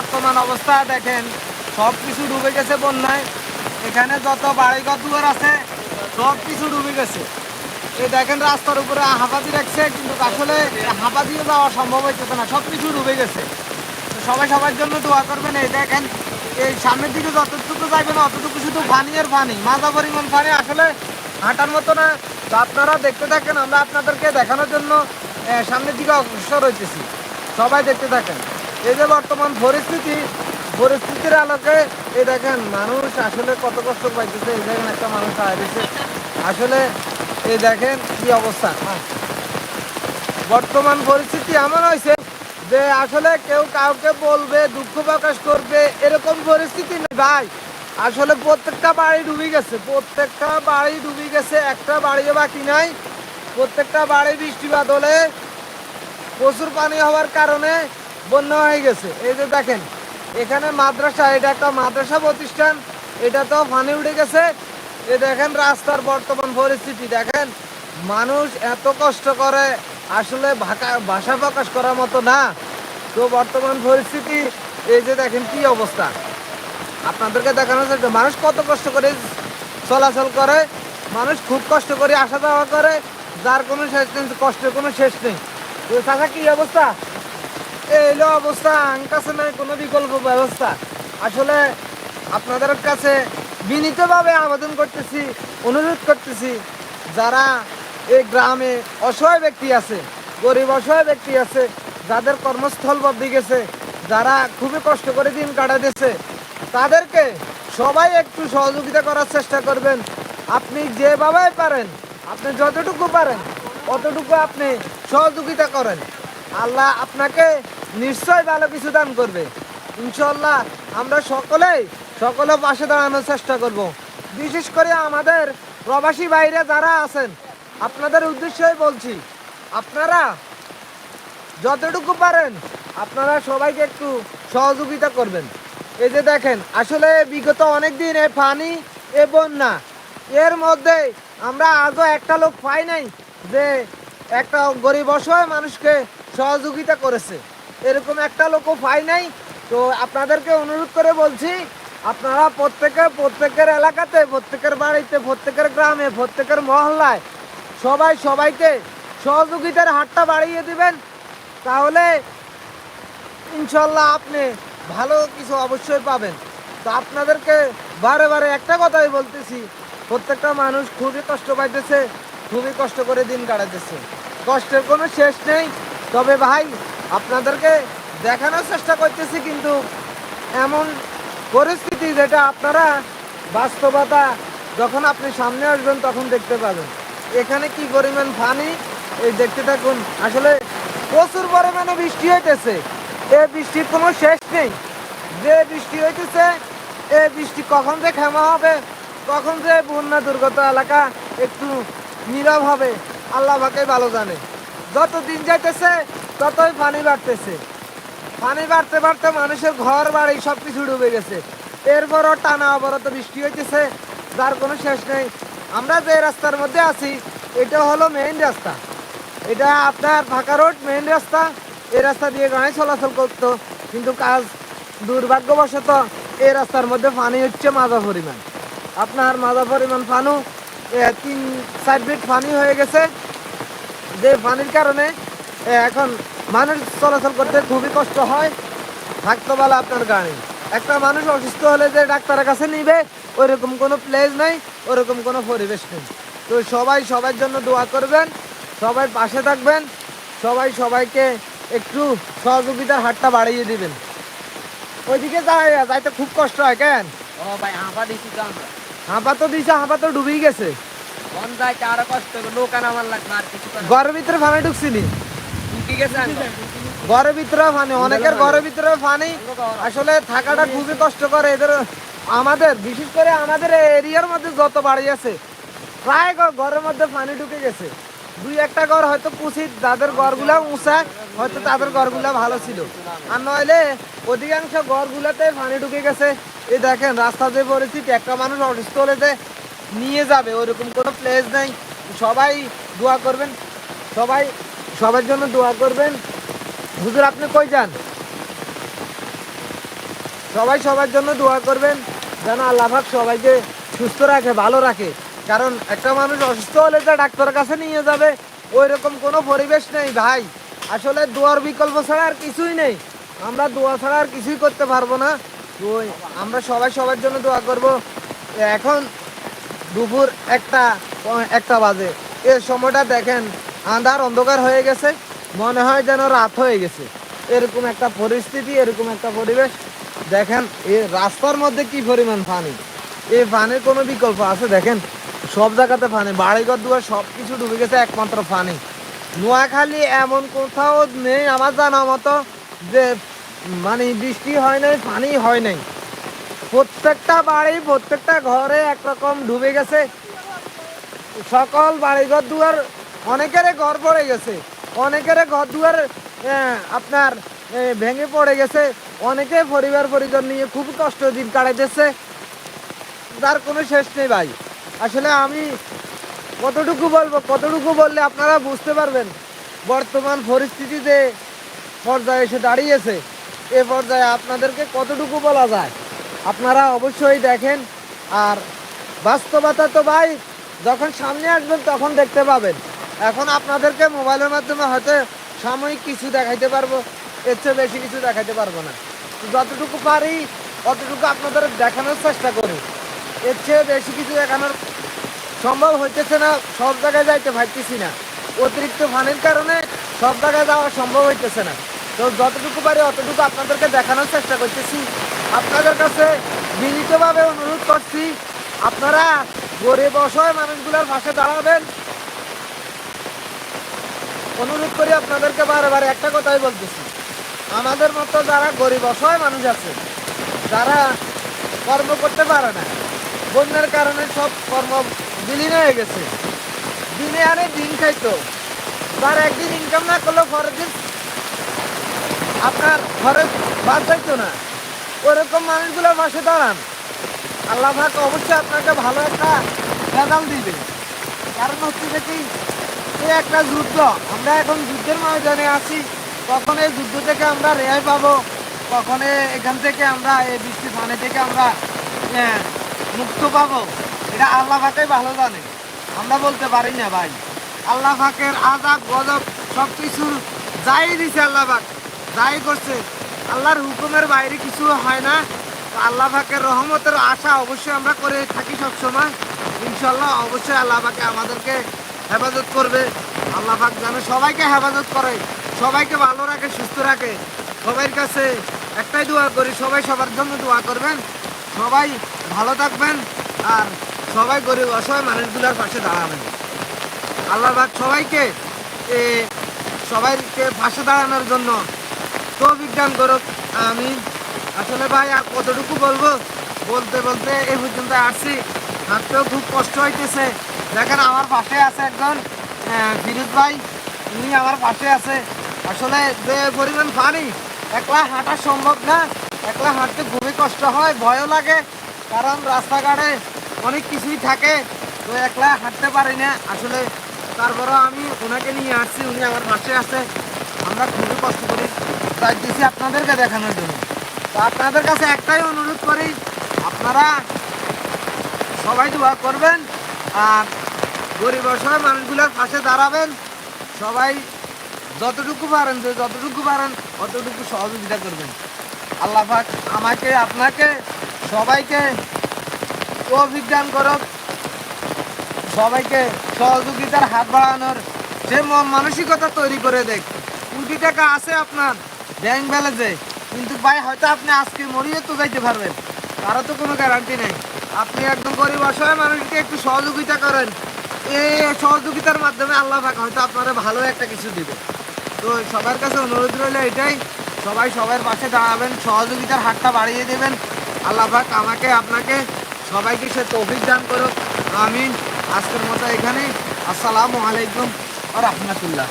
বর্তমান অবস্থা, দেখেন সব কিছু ডুবে গেছে বন্যায়। এখানে যত বাড়িঘর, দুয়ার আছে সব কিছু ডুবে গেছে। এই দেখেন, রাস্তার উপরে হাঁপাতি রাখছে, কিন্তু আসলে হাঁপা দিয়ে যাওয়া সম্ভব হইতেছে না সব কিছু ডুবে গেছে। সবাই সবার জন্য দোয়া করবেন, এই দেখেন, এই সামনের দিকে যতটুকু যাবেন অতটুকু শুধু পানি আর পানি। মাজা পরিমাণ পানি আসলে হাঁটার মতো না। আপনারা দেখতে থাকেন, আমরা আপনাদেরকে দেখানোর জন্য সামনের দিকে অগ্রসর হইতেছি। সবাই দেখতে থাকেন। এই যে বর্তমান পরিস্থিতি, পরিস্থিতির আলোকে, এই দেখেন মানুষ আসলে কত কষ্ট পাইতেছে, এই দেখেন একটা মানুষ হারিয়েছে আসলে এই দেখেন কি অবস্থা। বর্তমান পরিস্থিতি এমন হয়েছে যে আসলে কেউ কাউকে বলবে, দুঃখ প্রকাশ করবে, এরকম পরিস্থিতি নেই ভাই। আসলে প্রত্যেকটা বাড়ি ডুবে গেছে, প্রত্যেকটা বাড়ি ডুবে গেছে, একটা বাড়িও বাকি নাই। প্রত্যেকটা বাড়ি বৃষ্টিপাত হলে প্রচুর পানি হওয়ার কারণে বন্যা হয়ে গেছে। এই যে দেখেন, এখানে মাদ্রাসা, এটা একটা মাদ্রাসা প্রতিষ্ঠান, এটা তো পানি উঠে গেছে। এই দেখেন রাস্তার বর্তমান পরিস্থিতি, দেখেন, মানুষ এত কষ্ট করে, আসলে ভাষা প্রকাশ করার মতো না। তো বর্তমান পরিস্থিতি, এই যে দেখেন কি অবস্থা। আপনাদেরকে দেখানো যাচ্ছে মানুষ কত কষ্ট করে চলাচল করে, মানুষ খুব কষ্ট করে আসা যাওয়া করে, যার কোনো শেষ নেই, কষ্টের কোনো শেষ নেই। তো চাচা, কি অবস্থা? এই হলো অবস্থা আং কাছে নাই, কোনো বিকল্প ব্যবস্থা। আসলে আপনাদের কাছে বিনীতভাবে আবেদন করতেছি, অনুরোধ করতেছি, যারা এই গ্রামে অসহায় ব্যক্তি আছে, গরিব অসহায় ব্যক্তি আছে, যাদের কর্মস্থল বদলে গেছে, যারা খুবই কষ্ট করে দিন কাটাতেছে তাদেরকে সবাই একটু সহযোগিতা করার চেষ্টা করবেন। আপনি যেভাবে পারেন, আপনি যতটুকু পারেন, অতটুকু আপনি সহযোগিতা করেন। আল্লাহ আপনাকে নিশ্চয় ভালো কিছু দান করবে। ইনশাল্লাহ আমরা সকলেই সকলে পাশে দাঁড়ানোর চেষ্টা করব। বিশেষ করে আমাদের প্রবাসী বাইরে যারা আছেন, আপনাদের উদ্দেশ্যই বলছি, আপনারা যতটুকু পারেন আপনারা সবাইকে একটু সহযোগিতা করবেন। এই যে দেখেন, আসলে বিগত অনেক দিন এ পানি এ বন্যা, এর মধ্যে আমরা আজও একটা লোক পাই নাই যে একটা গরিব অসহায় মানুষকে সহযোগিতা করেছে। এরকম একটা লোকও পাই নাই। তো আপনাদেরকে অনুরোধ করে বলছি, আপনারা প্রত্যেকে, প্রত্যেকের এলাকাতে, প্রত্যেকের বাড়িতে, প্রত্যেকের গ্রামে, প্রত্যেকের মহল্লায় সবাই সবাইকে সহযোগিতার হাতটা বাড়িয়ে দিবেন। তাহলে ইনশাল্লাহ আপনি ভালো কিছু অবশ্যই পাবেন। তো আপনাদেরকে বারে বারে একটা কথাই বলতেছি, প্রত্যেকটা মানুষ খুবই কষ্ট পাইতেছে, খুবই কষ্ট করে দিন কাটাতেছে। কষ্টের কোনো শেষ নেই। তবে ভাই আপনাদেরকে দেখানোর চেষ্টা করতেছি, কিন্তু এমন পরিস্থিতি যেটা আপনারা বাস্তবতা যখন আপনি সামনে আসবেন তখন দেখতে পাবেন। এখানে কি পরিমাণ পানি? এই দেখতে থাকুন, আসলে প্রচুর পরিমাণে বৃষ্টি হইতেছে। এ বৃষ্টির কোনো শেষ নেই। যে বৃষ্টি হইতেছে, এ বৃষ্টি কখন যে ক্ষমা হবে, কখন যে বন্যা দুর্গত এলাকা একটু নীরব হবে, আল্লাহ ভাকে ভালো জানে। যত দিন যাইতেছে ততই পানি বাড়তেছে। পানি বাড়তে বাড়তে মানুষের ঘর বাড়ি সব কিছু ডুবে গেছে। এরপরও টানা অবরত বৃষ্টি হইতেছে, যার কোনো শেষ নেই। আমরা যে রাস্তার মধ্যে আছি, এটা হলো মেইন রাস্তা। এটা আপনার ফাঁকা রোড মেইন রাস্তা। এই রাস্তা দিয়ে গাড়ি চলাচল করতো, কিন্তু কাজ দুর্ভাগ্যবশত এই রাস্তার মধ্যে পানি হচ্ছে মাজা পরিমাণ। আপনার মাজা পরিমাণ পানু তিন চার ফিট পানি হয়ে গেছে। যে পানির কারণে এখন মানুষ চলাচল করতে খুবই কষ্ট হয়। থাকতে বলে আপনার গাড়ি। একটা মানুষ অসুস্থ হলে যে ডাক্তারের কাছে নিবে ওইরকম কোনো প্লেস নেই ওরকম কোনো পরিবেশ নেই। তো সবাই সবার জন্য দোয়া করবেন সবাই পাশে থাকবেন সবাই সবাইকে একটু সহযোগিতার হাতটা বাড়িয়ে দিবেন। ওইদিকে যাই যাইতে খুব কষ্ট হয় কেন? ও ভাই হাঁপা দিছি তো আমরা। হাঁপা তো দিছে হাঁপা তো ডুবেই গেছে। যাইতে আরও কষ্ট হবে? নৌকা নামার লাগবে আর কিছু ঘরের ভিতরে ফানি ঢুকছিলি? ঘরের ভিতরে ফানি, অনেকের ঘরের ভিতরে ফানি। আসলে থাকাটা খুবই কষ্ট করে এদের আমাদের, বিশেষ করে আমাদের এরিয়ার মধ্যে যত বাড়ি আছে, প্রায় ঘর- ঘরের মধ্যে পানি ঢুকে গেছে। দুই একটা ঘর হয়তো কুচিত যাদের ঘরগুলা উঁচা, হয়তো তাদের ঘরগুলা ভালো ছিল। আর নইলে অধিকাংশ ঘরগুলাতে পানি ঢুকে গেছে। এই দেখেন, রাস্তা যে পরিস্থিতি একটা মানুষ অসুস্থ হলে যে নিয়ে যাবে, ওরকম কোনো প্লেস নেই। সবাই দোয়া করবেন। সবাই সবার জন্য দোয়া করবেন। হুজুর, আপনি কই যান? সবাই সবার জন্য দোয়া করবেন, যেন আল্লাহ পাক সবাইকে সুস্থ রাখে, ভালো রাখে। কারণ একটা মানুষ অসুস্থ হলে যে ডাক্তারের কাছে নিয়ে যাবে ওই রকম কোনো পরিবেশ নেই ভাই। আসলে দোয়ার বিকল্প ছাড়া আর কিছুই নেই। আমরা দোয়া ছাড়া আর কিছুই করতে পারব না। তো আমরা সবাই সবার জন্য দোয়া করব। এখন দুপুর একটা একটা বাজে। এ সময়টা দেখেন আন্ধার অন্ধকার হয়ে গেছে। মনে হয় যেন রাত হয়ে গেছে। এরকম একটা পরিস্থিতি, এরকম একটা পরিবেশ। দেখেন, এ রাস্তার মধ্যে কি পরিমাণ পানি? এই পানির কোনো বিকল্প আছে? দেখেন, সব জায়গাতে পানি। বাড়িঘর, দুয়ার সব কিছু ডুবে গেছে একমাত্র পানি। নোয়াখালী এমন কোথাও নেই আমার জানা মতো যে মানে বৃষ্টি হয় নাই, পানি হয় নাই। প্রত্যেকটা বাড়ি, প্রত্যেকটা ঘরে একরকম ডুবে গেছে। সকল বাড়িঘর, দুয়ার অনেকের ঘর পড়ে গেছে অনেকের ঘর দুয়ার আপনার ভেঙে পড়ে গেছে, অনেকে পরিবার পরিজন নিয়ে খুব কষ্ট দিন কাটাইতেছে। তার কোনো শেষ নেই ভাই। আসলে আমি কতটুকু বলব, কতটুকু বললে আপনারা বুঝতে পারবেন, বর্তমান পরিস্থিতি যে পর্যায়ে এসে দাঁড়িয়েছে, এ পর্যায়ে আপনাদেরকে কতটুকু বলা যায়? আপনারা অবশ্যই দেখেন, আর বাস্তবতা তো ভাই, যখন সামনে আসবেন তখন দেখতে পাবেন। এখন আপনাদেরকে মোবাইলের মাধ্যমে হয়তো সাময়িক কিছু দেখাইতে পারব, এর চেয়ে বেশি কিছু দেখাইতে পারব না। যতটুকু পারি, অতটুকু আপনাদের দেখানোর চেষ্টা করি। এর চেয়ে বেশি কিছু দেখানোর সম্ভব হইতেছে না, সব জায়গায় যাইতে পারতেছি না। অতিরিক্ত ফানের কারণে সব জায়গায় যাওয়া সম্ভব হইতেছে না। তো যতটুকু পারি, অতটুকু আপনাদেরকে দেখানোর চেষ্টা করতেছি। আপনাদের কাছে বিনীতভাবে অনুরোধ করছি, আপনারা গরিব অসহায় মানুষগুলোর পাশে দাঁড়াবেন। অনুরোধ করি আপনাদেরকে বারে একটা কথাই বলতেছি। আমাদের মতো যারা গরিব, অসহায় মানুষ আছে, যারা কর্ম করতে পারে না, বন্যার কারণে সব কর্ম বিলীন হয়ে গেছে। দিনে আনে দিন খাইতো, তার একদিন ইনকাম না করলেও পরের দিন আপনার ঘরে বাদ যাইতো না। ওরকম মানুষগুলোর পাশে দাঁড়ান। আল্লাহ পাক অবশ্যই আপনাকে ভালো একটা রেজাল্ট দিবে। কারণ হচ্ছে যে কি এই একটা যুদ্ধ। আমরা এখন যুদ্ধের ময়দানে আছি। কখন এই যুদ্ধ থেকে আমরা রেহাই পাবো? কখন এখান থেকে আমরা এই বৃষ্টি পানি থেকে আমরা মুক্ত পাবো? এটা আল্লাহ পাকেই ভালো জানে। আমরা বলতে পারি না ভাই। আল্লাহ ফাঁকের আজাব গজব সব কিছু যাই দিছে আল্লাহ পাক, যাই করছে। আল্লাহর হুকুমের বাইরে কিছু হয় না। আল্লাহ পাকের রহমতের আশা অবশ্যই আমরা করে থাকি সবসময়। ইনশাল্লাহ অবশ্যই আল্লাহ পাকে আমাদেরকে হেফাজত করবে। আল্লাহ পাক যেন সবাইকে হেফাজত করে সবাইকে ভালো রাখে সুস্থ রাখে। সবার কাছে একটাই দোয়া করি সবাই সবার জন্য দোয়া করবেন। সবাই ভালো থাকবেন আর সবাই গরিব অসহায় মানুষগুলোর পাশে দাঁড়াবেন। আল্লাহ পাক সবাইকে এ, সবাইকে পাশে দাঁড়ানোর জন্য তো বিজ্ঞান করুক। আমি আসলে ভাই আর কতটুকু বলব? বলতে বলতে এই পর্যন্ত আসছি। হাঁটতেও খুব কষ্ট হইতেছে। দেখেন আমার পাশে আছে একজন ফিরোজ ভাই। উনি আমার পাশে আছে। আসলে যে পরিমাণ পানি, একলা হাঁটা সম্ভব না। একলা হাঁটতে খুবই কষ্ট হয়, ভয়ও লাগে। কারণ রাস্তাঘাটে অনেক কিছুই থাকে, তো একলা হাঁটতে পারি না। আসলে তারপরেও আমি ওনাকে নিয়ে আসছি, উনি আমার পাশে আছে। আমরা খুবই কষ্ট করি তাই দিছি আপনাদেরকে দেখানোর জন্য। তো আপনাদের কাছে একটাই অনুরোধ করি, আপনারা সবাই দোয়া করবেন। আর গরিব অসহায় মানুষগুলোর পাশে দাঁড়াবেন। সবাই যতটুকু পারেন, যে যতটুকু পারেন, অতটুকু সহযোগিতা করবেন। আল্লাহ পাক আমাকে, আপনাকে, সবাইকে অভিজ্ঞান করুক। সবাইকে সহযোগিতার হাত বাড়ানোর যে মন মানসিকতা তৈরি করে দেখ। কোটি টাকা আছে আপনার ব্যাংক ব্যালেন্সে কিন্তু ভাই, হয়তো আপনি আজকে মরিয়ে তো যাইতে পারবেন। তারও তো কোনো গ্যারান্টি নেই। আপনি একদম গরিব অসহায় মানুষকে একটু সহযোগিতা করেন। এই সহযোগিতার মাধ্যমে আল্লাহ পাক হয়তো আপনারা ভালো একটা কিছু দিবে। তো সবার কাছে অনুরোধ রইল এটাই, সবাই সবার পাশে দাঁড়াবেন, সহযোগিতার হাতটা বাড়িয়ে দেবেন। আল্লাহ পাক আমাকে, আপনাকে সবাইকে সে তৌফিক দান করুক। আমিন। আজকের মতো এখানে আসসালামু আলাইকুম রহমতুল্লাহ।